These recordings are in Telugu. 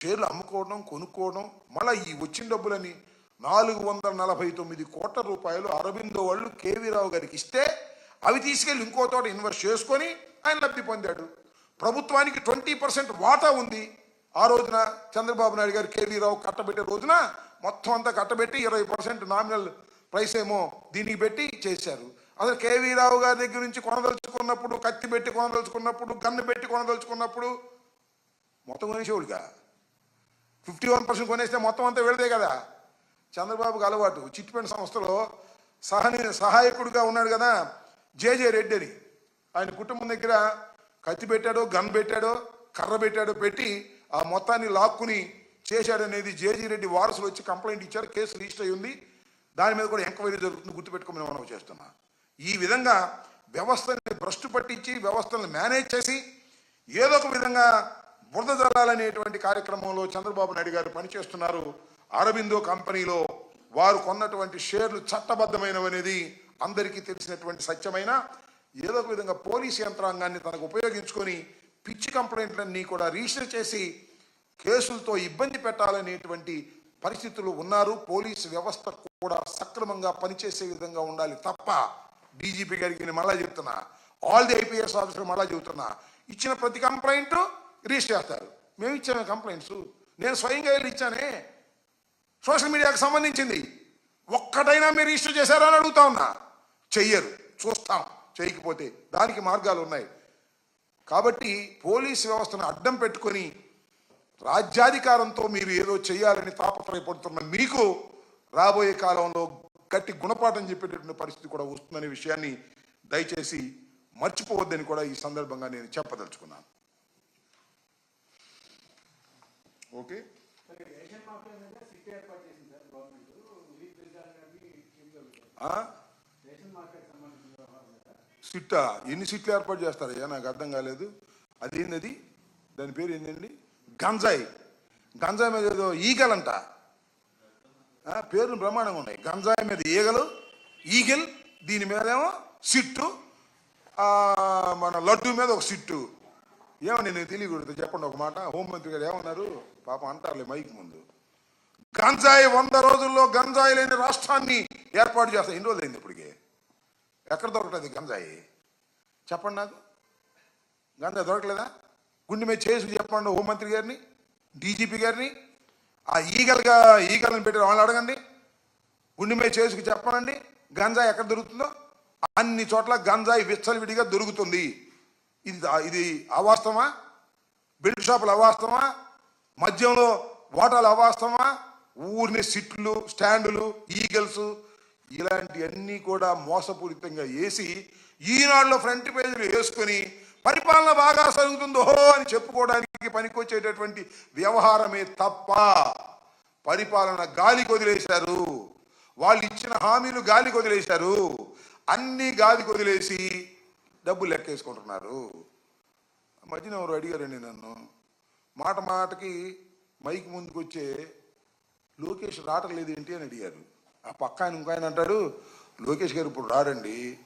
షేర్లు అమ్ముకోవడం కొనుక్కోవడం మళ్ళీ ఈ వచ్చిన డబ్బులని నాలుగు వందల నలభై తొమ్మిది కోట్ల రూపాయలు అరవిందో వాళ్ళు కేవీ రావు గారికి ఇస్తే అవి తీసుకెళ్ళి ఇంకో తోట ఇన్వెస్ట్ చేసుకొని ఆయన లబ్ధి పొందాడు. ప్రభుత్వానికి ట్వంటీ పర్సెంట్ వాటా ఉంది. ఆ రోజున చంద్రబాబు నాయుడు గారు కేవీ రావు కట్టబెట్టే రోజున మొత్తం అంతా కట్టబెట్టి ఇరవై పర్సెంట్ నామినల్ ప్రైస్ ఏమో దీనికి పెట్టి చేశారు. అసలు కేవీ రావు గారి దగ్గర నుంచి కొనదలుచుకున్నప్పుడు కత్తి పెట్టి కొనదలుచుకున్నప్పుడు గన్ను పెట్టి కొనదలుచుకున్నప్పుడు మొత్తం కొనేసేవాడుగా ఫిఫ్టీ వన్ పర్సెంట్ కొనేస్తే మొత్తం అంతా వెళదే కదా. చంద్రబాబుకి అలవాటు. చిట్ ఫండ్ సంస్థలో సహని సహాయకుడిగా ఉన్నాడు కదా జేజే రెడ్డి అని. ఆయన కుటుంబం దగ్గర కత్తి పెట్టాడో గన్ పెట్టాడో కర్ర పెట్టాడో పెట్టి ఆ మొత్తాన్ని లాక్కుని చేశాడనేది జేజీ రెడ్డి వారసులు వచ్చి కంప్లైంట్ ఇచ్చారు. కేసు రిజిస్టర్ అయి ఉంది. దాని మీద కూడా ఎంక్వైరీ జరుగుతుంది. గుర్తుపెట్టుకోమని మనం చేస్తున్నా. ఈ విధంగా వ్యవస్థని భ్రష్టు పట్టించి వ్యవస్థలను మేనేజ్ చేసి ఏదో ఒక విధంగా బురద జల్లాలనేటువంటి కార్యక్రమంలో చంద్రబాబు నాయుడు గారు పనిచేస్తున్నారు. అరబిందో కంపెనీలో వారు కొన్నటువంటి షేర్లు చట్టబద్ధమైనవనేది అందరికీ తెలిసినటువంటి సత్యమైన ఏదో ఒక విధంగా పోలీస్ యంత్రాంగాన్ని తనకు ఉపయోగించుకొని పిచ్చి కంప్లైంట్లన్నీ కూడా రిజిస్టర్ చేసి కేసులతో ఇబ్బంది పెట్టాలనేటువంటి పరిస్థితులు ఉన్నారు. పోలీసు వ్యవస్థ కూడా సక్రమంగా పనిచేసే విధంగా ఉండాలి తప్ప డీజీపీ గారికి నేను మళ్ళా చెప్తున్నా ఆల్ ది ఐపీఎస్ ఆఫీసర్ మళ్ళా చెబుతున్నా ఇచ్చిన ప్రతి కంప్లైంట్ రిజిస్టర్ చేస్తారు. మేము ఇచ్చాము కంప్లైంట్స్. నేను స్వయంగా వెళ్ళి ఇచ్చానే. సోషల్ మీడియాకు సంబంధించింది. ఒక్కటైనా మీరు రిజిస్టర్ చేశారా అని అడుగుతా ఉన్నా. చెయ్యరు. చూస్తాం. చేయకపోతే దానికి మార్గాలు ఉన్నాయి. కాబట్టి పోలీస్ వ్యవస్థను అడ్డం పెట్టుకొని రాజ్యాధికారంతో మీరు ఏదో చేయాలని తాపత్రయపడుతున్న మీకు రాబోయే కాలంలో గట్టి గుణపాఠం చెప్పేటటువంటి పరిస్థితి కూడా వస్తుందనే విషయాన్ని దయచేసి మర్చిపోవద్దని కూడా ఈ సందర్భంగా నేను చెప్పదలుచుకున్నాను. ఓకే. సిట్టా? ఎన్ని సిట్లు ఏర్పాటు చేస్తారయ్యా నాకు అర్థం కాలేదు. అదేంది అది దాని పేరు ఏంటండి గంజాయి. గంజాయి మీద ఏదో ఈగలంట పేరు పేర్లు బ్రహ్మాండంగా ఉన్నాయి. గంజాయి మీద ఈగలు ఈగల్ దీని మీదేమో సిట్టు. మన లడ్డు మీద ఒక సిట్టు. ఏమని నేను తెలియకూడదు చెప్పండి ఒక మాట. హోంమంత్రి గారు ఏమన్నారు? పాపం అంటారులే మైక్ ముందు. గంజాయి వంద రోజుల్లో గంజాయి లేని రాష్ట్రాన్ని ఏర్పాటు చేస్తా. ఎన్ని రోజులు అయింది ఇప్పటికే? ఎక్కడ దొరకలేదు గంజాయి? చెప్పండి నాకు. గంజాయి దొరకలేదా గుండె మీద చేసి చెప్పండి హోంమంత్రి గారిని డీజీపీ గారిని. ఆ ఈగలుగా ఈగలను పెట్టి వాళ్ళని అడగండి. గుండె మీద చేసుకు చెప్పనండి. గంజాయి ఎక్కడ దొరుకుతుందో? అన్ని చోట్ల గంజాయి విచ్చలవిడిగా దొరుకుతుంది. ఇది ఇది అవాస్తవమా? బెల్ట్ షాపులు అవాస్తవమా? మద్యంలో వాటాలు అవాస్తవమా? ఊరిని సిట్లు స్టాండులు ఈగల్స్ ఇలాంటివన్నీ కూడా మోసపూరితంగా వేసి ఈనాడులో ఫ్రంట్ పేజీలు వేసుకొని పరిపాలన బాగా సాగుతుందో అని చెప్పుకోవడానికి పనికొచ్చేటటువంటి వ్యవహారమే తప్ప పరిపాలన గాలి వదిలేశారు వాళ్ళు ఇచ్చిన హామీలు గాలి వదిలేశారు అన్ని గాలి వదిలేసి డబ్బులు లెక్కేసుకుంటున్నారు. మధ్యన ఎవరు అడిగారండి నన్ను. మాట మాటకి మైక్ ముందుకు వచ్చే లోకేష్ రావట్లేదు ఏంటి అని అడిగారు. ఆ పక్క ఆయన ఇంకో ఆయన అంటాడు లోకేష్ గారు ఇప్పుడు రాడండి.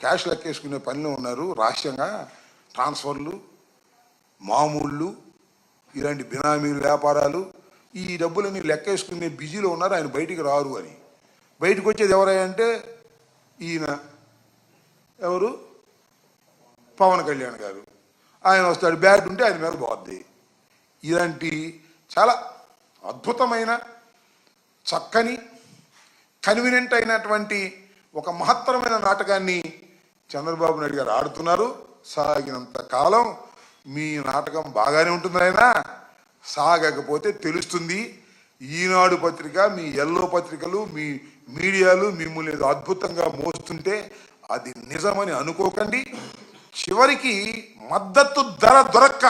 క్యాష్ లెక్కేసుకునే పనిలో ఉన్నారు. రహస్యంగా ట్రాన్స్ఫర్లు మామూళ్ళు ఇలాంటి బినామీలు వ్యాపారాలు ఈ డబ్బులని లెక్కేసుకునే బిజీలో ఉన్నారు. ఆయన బయటికి రారు అని. బయటకు వచ్చేది ఎవరంటే ఈయన. ఎవరు? పవన్ కళ్యాణ్ గారు. ఆయన వస్తాడు బ్యాట్ ఉంటే ఆయన మీద పోద్ది. ఇలాంటి చాలా అద్భుతమైన చక్కని కన్వీనియంట్ అయినటువంటి ఒక మహత్తరమైన నాటకాన్ని చంద్రబాబు నాయుడు గారు ఆడుతున్నారు. సాగినంత కాలం మీ నాటకం బాగానే ఉంటుంది ఆయన సాగకపోతే తెలుస్తుంది. ఈనాడు పత్రిక మీ ఎల్లో పత్రికలు మీ మీడియాలు మిమ్మల్ని ఏదో అద్భుతంగా మోస్తుంటే అది నిజమని అనుకోకండి. చివరికి మద్దతు ధర దొరక్క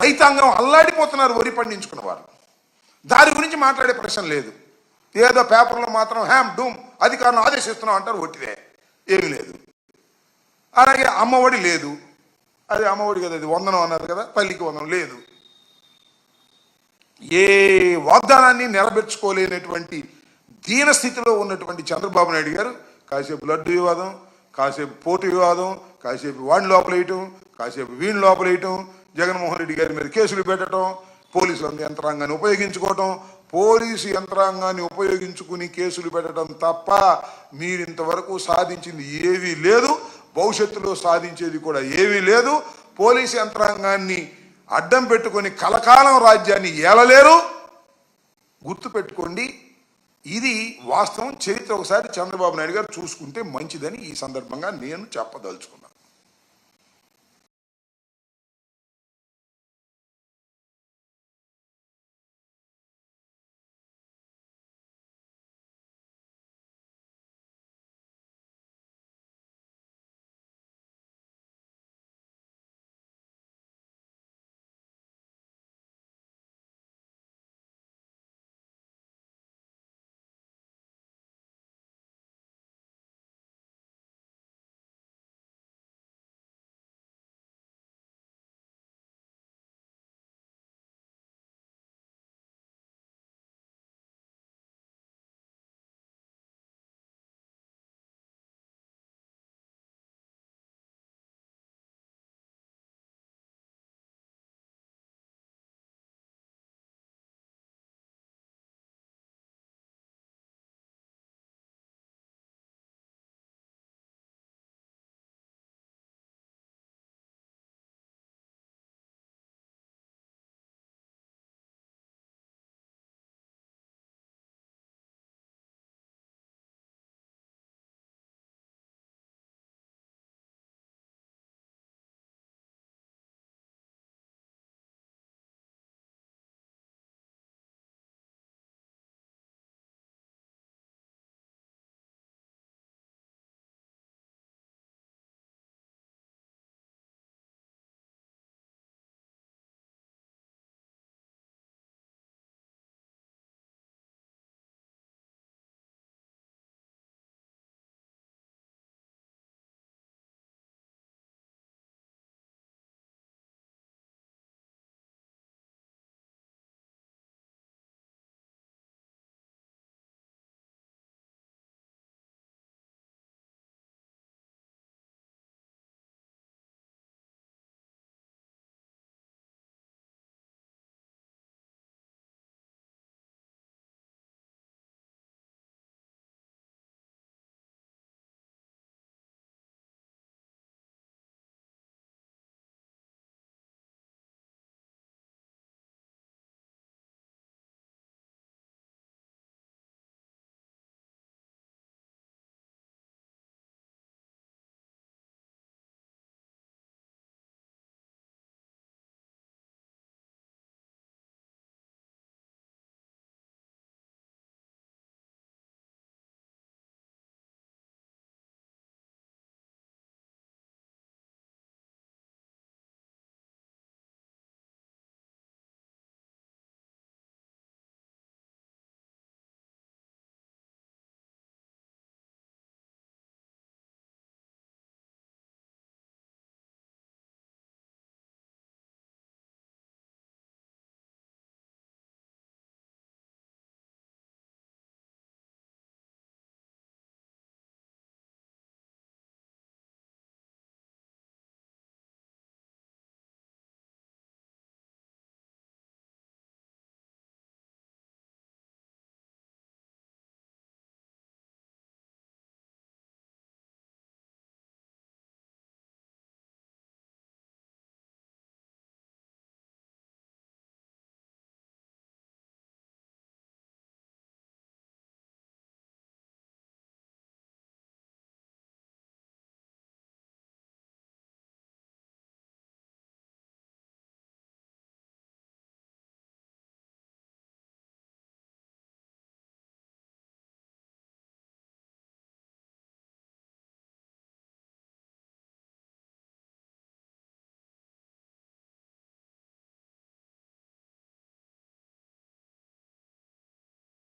రైతాంగం అల్లాడిపోతున్నారు వరి పండించుకున్న వారు దాని గురించి మాట్లాడే ప్రశ్న లేదు. ఏదో పేపర్లో మాత్రం హ్యామ్ డూమ్ అధికారులను ఆదేశిస్తున్నాం అంటారు ఒట్టిదే. ఏమీ లేదు. అలాగే అమ్మఒడి లేదు. అది అమ్మఒడి కదా అది వందనం అన్నారు కదా తల్లికి వందనం లేదు. ఏ వాగ్దానాన్ని నెరవేర్చుకోలేనటువంటి దీన స్థితిలో ఉన్నటువంటి చంద్రబాబు నాయుడు గారు కాసేపు లడ్డు వివాదం కాసేపు పోటీ వివాదం కాసేపు వాడిని లోపలేయటం కాసేపు వీణి లోపలేయటం జగన్మోహన్ రెడ్డి గారి మీద కేసులు పెట్టడం పోలీసు యంత్రాంగాన్ని ఉపయోగించుకోవటం పోలీసు యంత్రాంగాన్ని ఉపయోగించుకుని కేసులు పెట్టడం తప్ప మీరు ఇంతవరకు సాధించింది ఏవీ లేదు భవిష్యత్తులో సాధించేది కూడా ఏమీ లేదు. పోలీసు యంత్రాంగాన్ని అడ్డం పెట్టుకొని కలకాలం రాజ్యాన్ని ఏలలేరు. గుర్తుపెట్టుకోండి ఇది వాస్తవం. చరిత్ర ఒకసారి చంద్రబాబు నాయుడు గారు చూసుకుంటే మంచిదని ఈ సందర్భంగా నేను చెప్పదలుచుకున్నాను